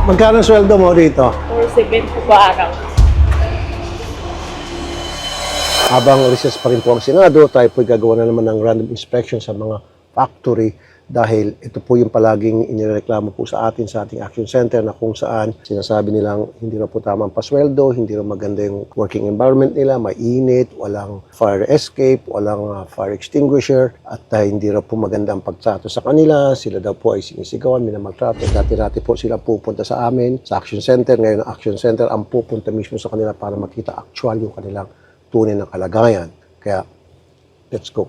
Magkano ang sweldo mo dito? Or 7 po ba araw? Habang recess pa rin po ang Senado, tayo po gagawa na naman ng random inspection sa mga factory dahil ito po yung palaging inireklamo po sa atin sa ating action center na kung saan sinasabi nilang hindi na po tamang pasweldo, hindi na maganda yung working environment nila, mainit, walang fire escape, walang uh, fire extinguisher at uh, hindi na po maganda ang pagtrato sa kanila. Sila daw po ay sinisigawan, minamagtrato. Dati-dati po sila pupunta sa amin sa action center. Ngayon ang action center ang pupunta mismo sa kanila para makita actual yung kanilang tunay ng kalagayan. Kaya, let's go.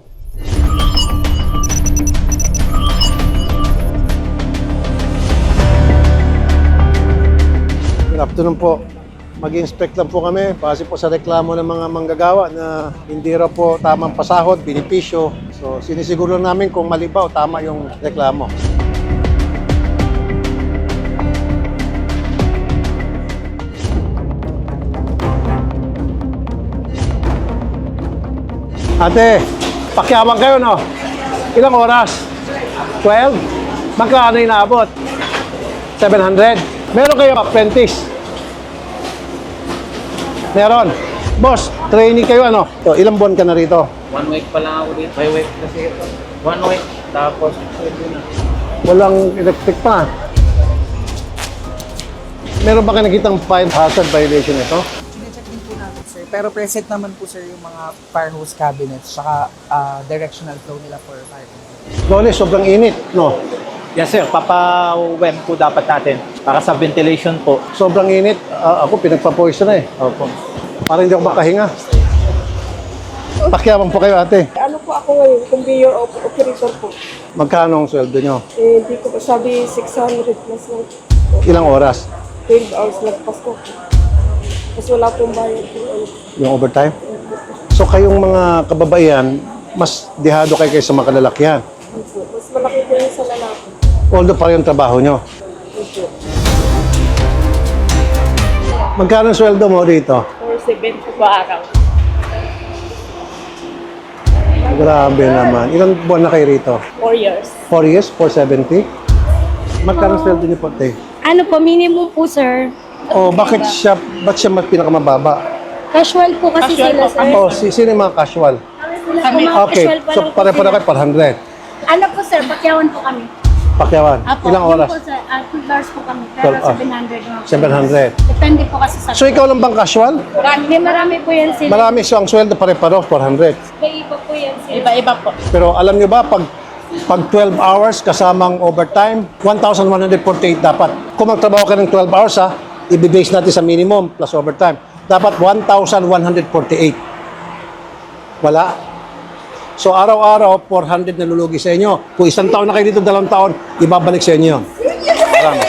Afternoon po. Mag-inspect lang po kami base po sa reklamo ng mga manggagawa na hindi raw po tamang pasahod, binipisyo. So, sinisiguro namin kung mali ba o tama yung reklamo. Ate, pakiawan kayo, no? Ilang oras? 12? Magkano inaabot? 700? Meron kayo apprentice? Meron. Boss, trainee kayo ano? O, ilang buwan ka na rito? One week pa lang ako dito. By week kasi ito. One week. Tapos, pwede na. Walang electric pa. Meron ba kayo nakitang fire hazard violation ito? Sinecheck din po natin, sir. Pero present naman po, sir, yung mga fire hose cabinets, saka ah, directional flow nila for fire. Loli, sobrang init, no? Yes sir, papa-wem po dapat natin para sa ventilation po. Sobrang init. Ah, ako, pinagpapoison na eh. Opo. Parang hindi ako makahinga. Pakiawan po kayo, ate. Ano po ako ngayon? Conveyor op- operator po. Magkano ang sweldo nyo? Eh, hindi ko pa sabi 600 plus lang. Ilang oras? 12 hours lagpas ko. Kasi wala pong bayad. yung ano. Yung overtime? So kayong mga kababaihan, mas dihado kayo kayo sa mga kalalakihan. Mas malaki po yung sa lalaki. Although pareho yung trabaho nyo. Magkano ang sweldo mo dito? Or 7 po araw? Grabe naman. Ilang buwan na kayo rito? 4 years. 4 years? 470? Magkano ang sweldo niyo po, te? Ano po, minimum po, sir. O bakit siya, ba't siya mas pinakamababa? Casual po kasi sila, sir. O, si, sino yung mga casual? Sila po, mga Okay, casual pa so lang po pare-pare sila. kayo 400. Ano po, sir, pakyawan po kami. Pakyawan. Apo, Ilang oras? po, sir. Uh, two hours po kami. Pero 12 hours. 700 mga po. 700. Depende po kasi sa... So ikaw lang bang casual? Hindi, marami po yan sila. Marami so ang sweldo pare-paro 400. Iba-iba po yan sila. Iba-iba po. Pero alam nyo ba, pag pag 12 hours kasamang overtime, 1,148 dapat. Kung magtrabaho ka ng 12 hours ha, ibibase natin sa minimum plus overtime. Dapat 1,148. Wala. So araw-araw, 400 na lulugi sa inyo. Kung isang taon na kayo dito, dalawang taon, ibabalik sa inyo yun. Marami.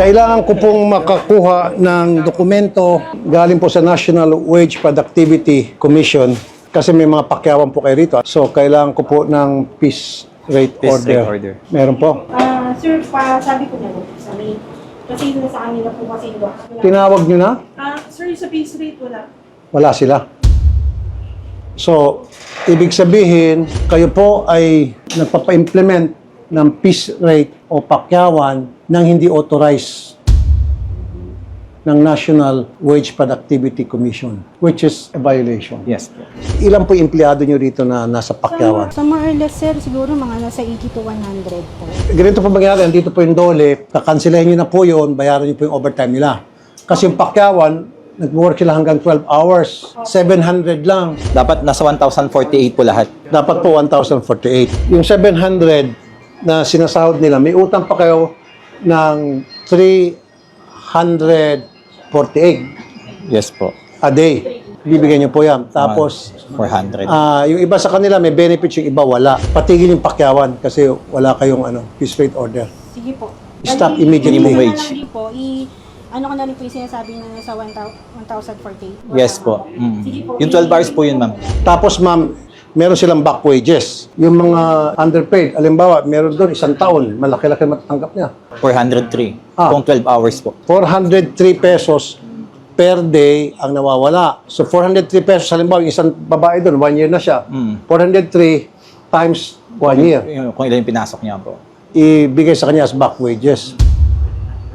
Kailangan ko pong makakuha ng dokumento galing po sa National Wage Productivity Commission kasi may mga pakyawan po kayo rito. So, kailangan ko po ng peace rate Peace order. rate order. Meron po. Ah, sir, pa, sabi ko na sa may... Kasi yun sa kanila po kasi yung Tinawag nyo na? Ah, sa base rate wala. Wala sila. So, ibig sabihin, kayo po ay nagpapa-implement ng peace rate o pakyawan ng hindi authorized ng National Wage Productivity Commission, which is a violation. Yes po. Ilan po yung empleyado nyo rito na nasa pakyawan? Sa more or less, sir, siguro mga nasa 80 to 100 po. Ganito po mangyari, dito po yung dole, kakansilahin nyo na po yun, bayaran nyo po yung overtime nila. Kasi yung pakyawan, nag-work sila hanggang 12 hours, 700 lang. Dapat nasa 1,048 po lahat. Dapat po 1,048. Yung 700 na sinasahod nila, may utang pa kayo ng 348 Yes po. a day. Bibigyan nyo po yan. Tapos, 400. ah yung iba sa kanila may benefits, yung iba wala. Patigil yung pakyawan kasi wala kayong ano, peace rate order. Sige po. Stop Bali, immediately. Minimum wage. po, i, ano ko na rin po yung sinasabi na nasa 1,048. yes po. Mm. Sige po. Yung 12 hours po yun, ma'am. Tapos ma'am, meron silang back wages. Yung mga underpaid, alimbawa, meron doon isang taon, malaki-laki matanggap niya. 403. Ah. Kung 12 hours po. 403 pesos per day ang nawawala. So 403 pesos, halimbawa, yung isang babae doon, one year na siya. Mm. 403 times One year. Yung- Kung ilan yung pinasok niya po. Ibigay sa kanya as back wages.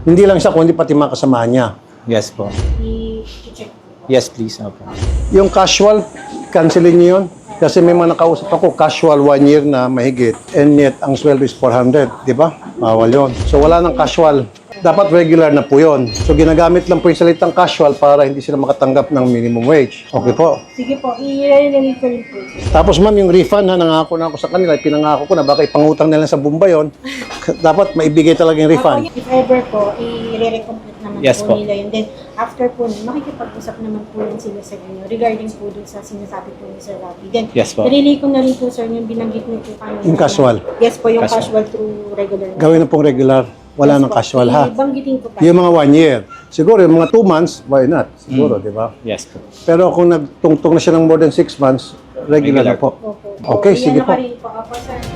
Hindi lang siya, kundi pati mga kasama niya. Yes po. I-check. Yes, please. Opo. Yung casual, cancelin niyo yun. Kasi may mga nakausap ako, casual one year na mahigit. And yet, ang sweldo is 400. Di ba? Bawal yun. So, wala ng casual. Dapat regular na po yun. So, ginagamit lang po yung salitang casual para hindi sila makatanggap ng minimum wage. Okay po. Sige po, rin po. Tapos ma'am, yung refund ha, nangako na ako sa kanila, pinangako ko na baka ipangutang nila sa Bumba yon. Dapat maibigay talaga yung refund. If ever po, i-re-complete naman Yes po, po. nila yun. Then, after po nun, makikipag-usap naman po yun sila sa inyo regarding po dun sa sinasabi po ni Sir Rafi. Then, Yes po. nililay ko na rin po, sir, yung binanggit niyo po kanina. Yung casual. Yes po, yung Casual. casual, through regular. Gawin na pong regular. Wala Yes nang po. casual ha. Ibanggitin ko pa. Yung mga one year. Siguro yung mga two months, why not? Siguro, di ba? Yes po. Pero kung nagtungtong na siya ng more than six months, regular, Regular na po. Opo. Okay, Iyan sige po. Opo, sir.